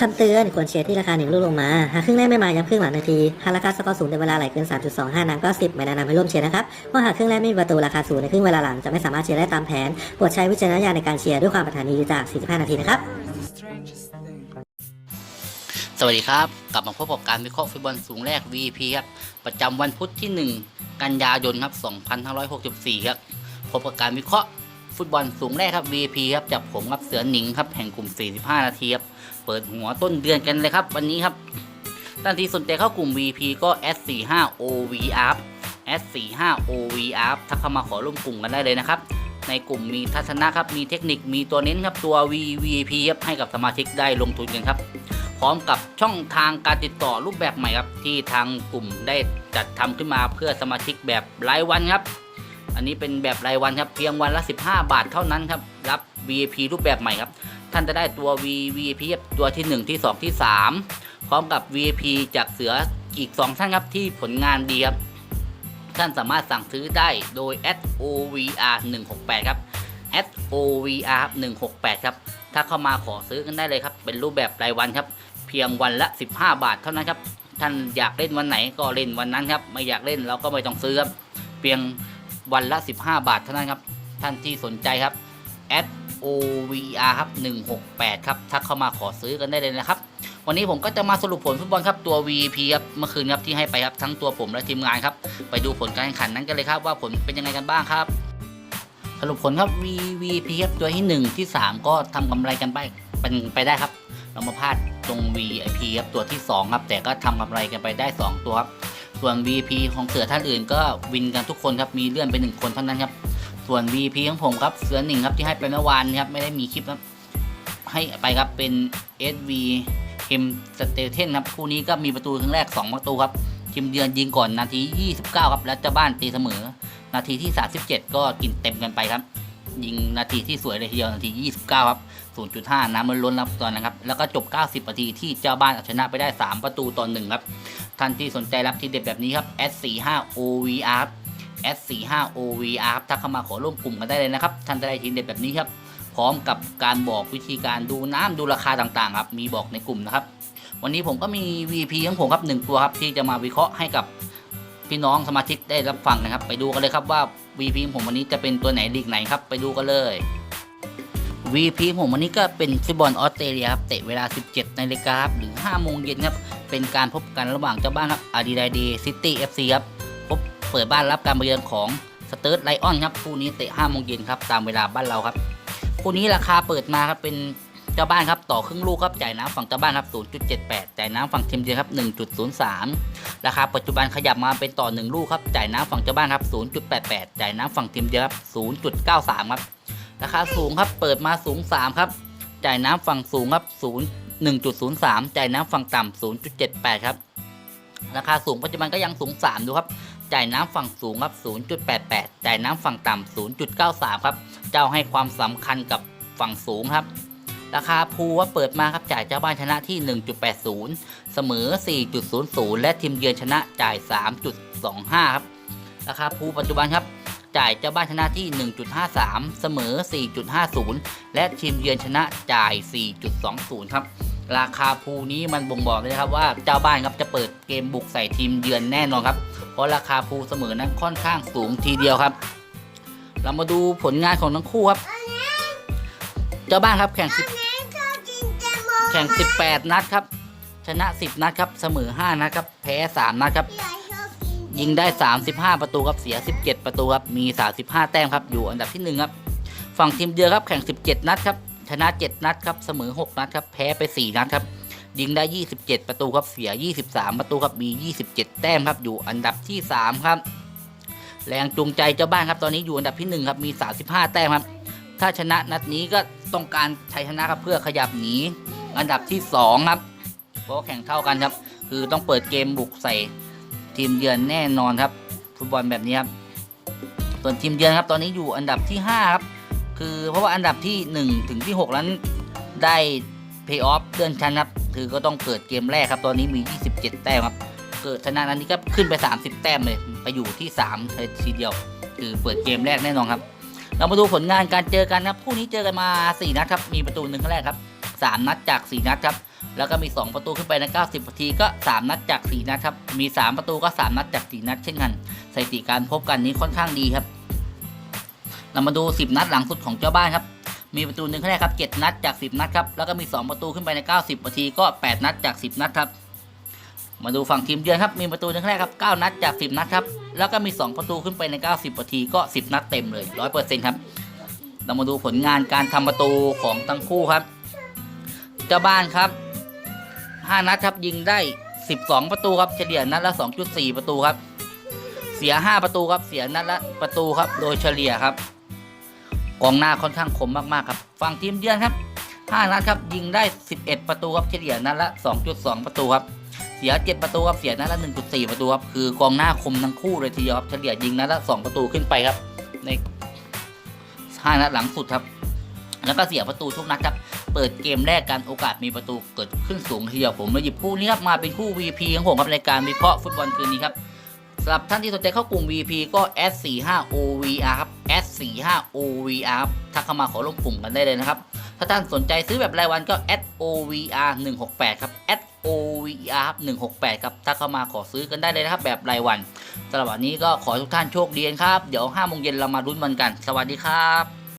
คำเตือนควรเชียร์ที่ราคาหนึ่งลูกลงมา หากครึ่งแรกไม่มาย้ำครึ่งหลังนาที หากราคาสกอร์สูงในเวลาไหลเกิน 3.25นังก็ 10 ไม่แนะนำให้ร่วมเชียร์นะครับเพราะหากครึ่งแรกไม่มีประตูราคาสูงในครึ่งเวลาหลังจะไม่สามารถเชียร์ได้ตามแผนโปรดใช้วิจารณญาณในการเชียร์ด้วยความปรารถนาดีจาก 45 นาทีนะครับ สวัสดีครับ กลับมาพบกับการวิเคราะห์ฟุตบอลสูงแรก VP ครับประจำวันพุธที่ 1 กันยายนครับ 2564 ครับพบกับการวิเคราะห์ ฟุตบอลสูงแรกครับ VP ครับจากผมครับเสือหนิงครับแห่งกลุ่ม 45 นาทีครับเปิดหัวต้นเดือนกันเลยครับ วันนี้ครับท่านที่สนใจเข้ากลุ่ม VP ก็ S45OVR S45OVR ถ้าเข้ามาขอร่วมกลุ่มกันได้เลยนะครับ ในกลุ่มมีทัศนะครับ มีเทคนิคมีตัวเน้นครับตัว VVP ครับให้กับสมาชิกได้ลงทุนกันครับ พร้อมกับช่องทางการติดต่อรูปแบบใหม่ครับที่ทางกลุ่มได้จัดทำขึ้นมาเพื่อสมาชิกแบบรายวันครับ อันนี้เป็นแบบรายวันครับเพียงวันละ 15 บาทเท่านั้นครับรับ VIP รูปแบบใหม่ครับ ท่านจะได้ตัว VIP ตัวที่ 1 ที่ 2 ที่ 3 พร้อมกับ VIP จากเสืออีก 2 ท่านครับที่ผลงานดีครับท่านสามารถสั่งซื้อได้โดย @ovr 168ครับ @ovr 168ครับถ้าเข้ามาขอซื้อกันได้เลยครับ เป็นรูปแบบรายวันครับ เพียงวันละ 15 บาทเท่านั้นครับ ท่านอยากเล่นวันไหนก็เล่นวันนั้นครับ ไม่อยากเล่นเราก็ไม่ต้องซื้อครับ เพียง วันละ 15 บาทเท่านั้นครับ ท่านที่สนใจครับ ovr ครับ 168 ครับถ้าเข้ามาขอซื้อกันได้เลยนะครับ วันนี้ผมก็จะมาสรุปผลฟุตบอลครับ ตัว VP ครับเมื่อคืนครับที่ให้ไปครับทั้งตัวผมและทีมงานครับ ไปดูผลการแข่งขันนั้นกันเลยครับ ว่าผลเป็นยังไงกันบ้างครับสรุปผลครับ VVP ครับตัวที่ 1 ที่ 3 ก็ทำกำไรกันไปเป็นไปได้ครับ เรามาพลาดตรง VIP ครับตัวที่ 2 ครับ แต่ก็ทำกำไรกันไปได้ 2 ตัวครับ ส่วน VP ของเสือท่านอื่นก็วินกันทุกคนครับมีเลื่อนไป1คนเท่านั้นครับส่วน VP ของผมครับเสือหนึ่งครับที่ให้ไปเมื่อวานครับไม่ได้มีคลิปครับให้ไปครับเป็น SV เฮมสเตเทนครับคู่นี้ก็มีประตูครั้งแรก 2 ประตูครับทีมเยือนยิงก่อนนาที 29 ครับ แล้วเจ้าบ้านตีเสมอ นาทีที่ 37 ก็กินเต็มกันไปครับ ยิงนาทีที่สวยเลยทีเดียวนาที 29 ครับ 0.5 น้ำมันล้นรับตอนนะครับ แล้วก็จบ 90 นาทีที่เจ้าบ้านเอาชนะไปได้ 3 ประตูต่อ1ครับ ท่านที่สนใจรับทีเด็ดแบบนี้ครับ S45OVR ครับ S45OVR ครับถ้าเข้ามาขอร่วมกลุ่มกันได้เลยนะครับ ท่านจะได้ทีเด็ดแบบนี้ครับ พร้อมกับการบอกวิธีการดูน้ำดูราคาต่างๆครับ มีบอกในกลุ่มนะครับ วันนี้ผมก็มี VP ของผมครับหนึ่งตัวครับที่จะมาวิเคราะห์ให้กับพี่น้องสมาชิกได้รับฟังนะครับ ไปดูกันเลยครับว่า VP ของผมวันนี้จะเป็นตัวไหนลีกไหนครับ ไปดูกันเลย VP ผมวันนี้ก็เป็นฟุตบอลออสเตรเลียครับเตะเวลา 17นาฬิกาครับหรือ5โมงเย็นครับ เป็นการพบกันระหว่างเจ้าบ้านครับอาดิไดเดซิตี้เอฟซีครับพบเปิดบ้านรับการมาเยือนของสเติร์ดไลออนครับคู่นี้เตะ5โมงเย็นครับตามเวลาบ้านเราครับคู่นี้ราคาเปิดมาครับเป็น เจ้าบ้านครับต่อครึ่งลูกครับจ่ายน้ำฝั่งเจ้าบ้านครับ 0.78 จ่ายน้ำฝั่งทีมเยือนครับ 1.03 ราคาปัจจุบันขยับมาเป็นต่อ 1 ลูกครับจ่ายน้ำฝั่งเจ้าบ้านครับ 0.88 จ่ายน้ำฝั่งทีมเยือนครับ 0.93 ครับ ราคาสูงครับเปิดมาสูง 3 ครับ จ่ายน้ำฝั่งสูงครับ 0 1.03 จ่ายน้ำฝั่งต่ำ0.78 ครับ ราคาสูงปัจจุบันก็ยังสูง 3 ดูครับจ่ายน้ำฝั่งสูงครับ 0.88 จ่ายน้ำฝั่งต่ำ0.93 ครับ เจ้าให้ความสำคัญกับฝั่งสูงครับ ราคาภูว่าเปิดมาครับจ่ายเจ้าบ้านชนะที่ 1.80 เสมอ 4.00 และทีมเยือนชนะจ่าย 3.25 ครับ ราคาภูปัจจุบันครับจ่ายเจ้าบ้านชนะที่ 1.53 เสมอ 4.50 และทีมเยือนชนะจ่าย 4.20 ครับ ราคาภูนี้มันบ่งบอกเลยนะครับว่าเจ้าบ้านครับจะเปิดเกมบุกใส่ทีมเยือนแน่นอนครับ เพราะราคาภูเสมอนั้นค่อนข้างสูงทีเดียวครับ เรามาดูผลงานของทั้งคู่ครับ เจ้าบ้านครับแข่ง10 ข่ง 18 นัดครับ ชนะ 10 นัดครับ เสมอ 5 นัดครับ แพ้ 3 นัดครับ ยิงได้ 35 ประตูครับ เสีย 17 ประตูครับ มี 35 แต้มครับ อยู่อันดับที่ 1 ครับ ฝั่งทีมเยือนครับ แข่ง 17 นัดครับ ชนะ 7 นัดครับ เสมอ 6 นัดครับ แพ้ไป 4 นัดครับ ยิงได้ 27 ประตูครับ เสีย 23 ประตูครับ มี 27 แต้มครับ อยู่อันดับที่ 3 ครับ แรงจูงใจเจ้าบ้านครับ ตอนนี้อยู่อันดับที่ 1 ครับ มี 35 แต้มครับ ถ้าชนะนัดนี้ก็ต้องการชัยชนะครับเพื่อขยับหนี อันดับที่ 2 ครับเพราะแข่งเท่ากันครับ คือต้องเปิดเกมบุกใส่ทีมเยือนแน่นอนครับ ฟุตบอลแบบนี้ครับส่วนทีมเยือนครับ ตอนนี้อยู่อันดับที่ 5 ครับ คือเพราะว่าอันดับที่ 1 ถึงที่ 6 นั้นได้เพย์ออฟเลื่อนชั้นครับ คือก็ต้องเปิดเกมแรกครับ ตอนนี้มี 27 แต้มครับ เกิดชนะนั้นนี้ก็ขึ้นไป 30 แต้มเลย ไปอยู่ที่3เลยทีเดียว คือเปิดเกมแรกแน่นอนครับ เรามาดูผลงานการเจอกันครับ คู่นี้เจอกันมา 4 นัดครับ มีประตูหนึ่งครั้งแรกครับ 3 นัดจาก 4 นัดครับ แล้วก็มี 2 ประตูขึ้นไปใน 90นาทีก็ 3 นัดจาก 4 นัดครับ มี 3 ประตูก็ 3 นัดจาก 4 นัดเช่นกันสถิติการพบกันนี้ค่อนข้างดีครับเรามาดู 10 นัดหลังสุดของเจ้าบ้านครับมีประตูหนึ่งคะแนนครับ 7 นัดจาก 10 นัดครับ แล้วก็มี 2 ประตูขึ้นไปใน 90 นาทีก็ 8 นัดจาก 10 นัดครับ มาดูฝั่งทีมเยือนครับ มีประตูหนึ่งคะแนนครับ 9 นัดจาก 10 นัดครับ แล้วก็มี 2 ประตูขึ้นไปใน 90 นาทีก็ 10 นัดเต็มเลย 100%ครับ เรามาดูผลงานการทำประตูของทั้งคู่ครับ เจ้าบ้านครับ 5 นัดครับยิงได้ 12 ประตูครับเฉลี่ยนัดละ 2.4 ประตูครับ เสีย 5 ประตูครับเสียนัดละประตูครับ โดยเฉลี่ยครับกองหน้าค่อนข้างคมมากๆครับฝั่งทีมเยือนครับ 5 นัดครับยิงได้ 11 ประตูครับเฉลี่ยนัดละ 2.2 ประตูครับเสีย 7 ประตูครับเสียนัดละ 1.4 ประตูครับคือกองหน้าคมทั้งคู่เลยทีเดียวครับเฉลี่ยยิงนัดละ 2 ประตูขึ้นไปครับใน5นัดหลังสุดครับ แล้วก็เสียประตูทุกนัดครับ เปิดเกมแรกกันโอกาสมีประตูเกิดขึ้นสูงทีเดียวผมเลยหยิบคู่นี้ครับมาเป็นคู่ VP ของผมครับในการวิเคราะห์ฟุตบอลคืนนี้ครับสำหรับท่านที่สนใจเข้ากลุ่ม VP ก็ S45OVR ครับ S45OVR ครับทักเข้ามาขอร่วมกลุ่มกันได้เลยนะครับ ถ้าท่านสนใจซื้อแบบรายวันก็ SOVR 168 ครับ SOVR168 ครับถ้าเข้ามาขอซื้อกันได้เลยนะครับ แบบรายวันสำหรับวันนี้ก็ขอทุกท่านโชคดีครับ เดี๋ยว5โมงเย็นเรามาลุ้นมันกัน สวัสดีครับ